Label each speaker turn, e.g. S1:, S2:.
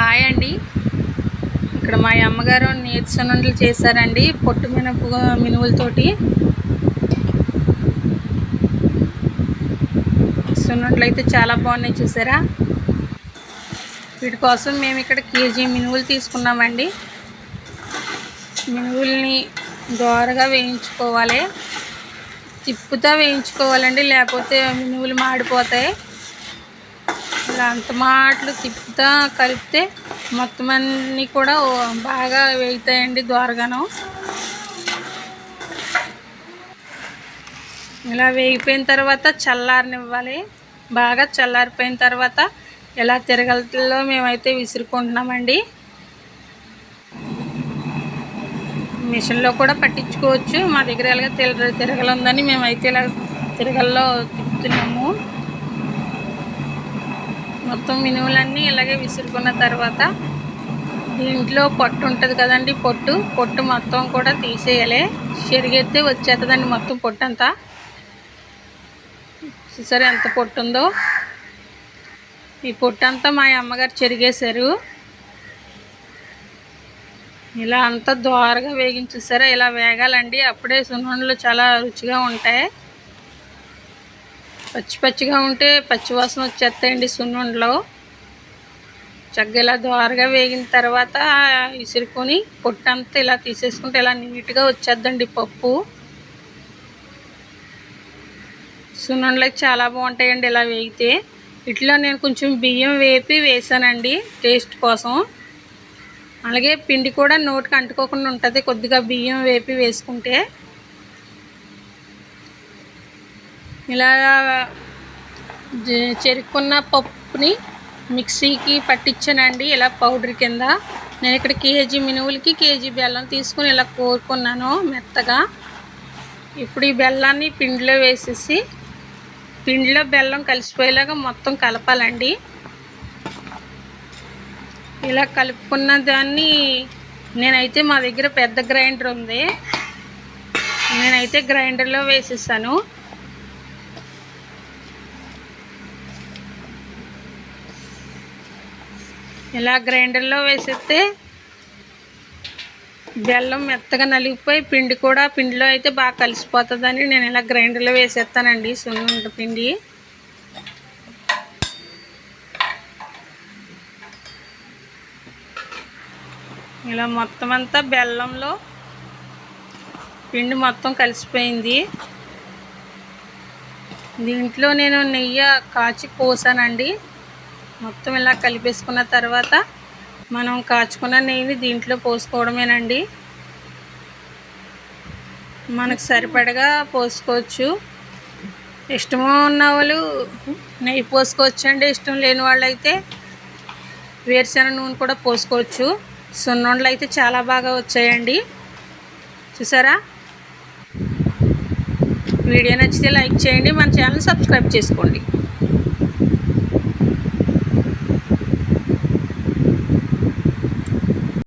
S1: Hi అండి. ఇక్కడ మా అమ్మగారు నీర్చనుండలు చేశారండి పొట్టు మినపు మినువులతోటి. సున్నుండలు అయితే చాలా బాగున్నాయి చూసారా? వీటి కోసం మేము ఇక్కడ కేజీ మినువులు తీసుకున్నామండి. మినువుల్ని దోరగా వేయించుకోవాలి. తిప్పుతా వేయించుకోవాలండి లేకపోతే మినువులు మాడిపోతాయి. ఇలా అంత మాటలు తిప్పుతా కలిపితే మొత్తం అన్నీ కూడా బాగా వేగుతాయండి దోరగాను ఇలా వేగిపోయిన తర్వాత చల్లారనివ్వాలి. బాగా చల్లారిపోయిన తర్వాత ఇలా తిరగలతో మేమైతే విసురుకుంటున్నామండి. మిషన్లో కూడా పట్టించుకోవచ్చు. మా దగ్గర ఇలాగ తిరగ తిరగలు ఉందని మేమైతే ఇలా తిరగల్లో తిప్పుతున్నాము. మొత్తం మినుములన్నీ ఇలాగే విసురుకున్న తర్వాత దీంట్లో పొట్టు ఉంటుంది కదండి పొట్టు. పొట్టు మొత్తం కూడా తీసేయాలి. చెరిగెత్తే వచ్చేస్తుందండి మొత్తం పొట్టు అంతా చూసారా ఎంత పొట్టు ఉందో ఈ పొట్టు అంతా మా అమ్మగారు చెరిగేశారు. ఇలా అంతా దోరగా వేగించేసారా ఇలా వేగాలండి. అప్పుడే సున్నుండలు చాలా రుచిగా ఉంటాయి. పచ్చి పచ్చిగా ఉంటే పచ్చి వాసన వచ్చేస్తాయండి సున్నుండలో. చక్కగా ఇలా దోరగా వేగిన తర్వాత ఇసురుకొని పొట్టంతా ఇలా తీసేసుకుంటే ఇలా నీట్గా వచ్చేద్దండి పప్పు. సున్నుండలకి చాలా బాగుంటాయండి ఇలా వేగితే. ఇట్లా నేను కొంచెం బియ్యం వేపి వేసానండి టేస్ట్ కోసం. అలాగే పిండి కూడా నోటికి అంటుకోకుండా ఉంటుంది కొద్దిగా బియ్యం వేపి వేసుకుంటే. ఇలా చెరుక్కున్న పప్పుని మిక్సీకి పట్టించానండి ఇలా పౌడర్ కింద. నేను ఇక్కడ కేజీ మినువులకి కేజీ బెల్లం తీసుకుని ఇలా కోరుకున్నాను మెత్తగా. ఇప్పుడు ఈ బెల్లాన్ని పిండిలో వేసేసి పిండిలో బెల్లం కలిసిపోయేలాగా మొత్తం కలపాలండి. ఇలా కలుపుకున్న దాన్ని నేనైతే మా దగ్గర పెద్ద గ్రైండర్ ఉంది. నేనైతే గ్రైండర్లో వేసేసాను. ఇలా గ్రైండర్లో వేసేస్తే బెల్లం మెత్తగా నలిగిపోయి పిండి కూడా పిండిలో అయితే బాగా కలిసిపోతుందని నేను ఇలా గ్రైండర్లో వేసేస్తానండి సున్నుండ పిండి. ఇలా మొత్తం అంతా బెల్లంలో పిండి మొత్తం కలిసిపోయింది. దీంట్లో నేను నెయ్యి కాచి పోసానండి. మొత్తం ఇలా కలిపేసుకున్న తర్వాత మనం కాచుకున్న నెయ్యిని దీంట్లో పోసుకోవడమేనండి. మనకు సరిపడగా పోసుకోవచ్చు. ఇష్టము ఉన్న వాళ్ళు నెయ్యి పోసుకోవచ్చు అండి ఇష్టం లేని వాళ్ళు అయితే వేరుశెనగ నూనె కూడా పోసుకోవచ్చు. సున్నుండలు అయితే చాలా బాగా వచ్చాయండి. చూసారా? వీడియో నచ్చితే లైక్ చేయండి. మన ఛానల్ సబ్స్క్రైబ్ చేసుకోండి.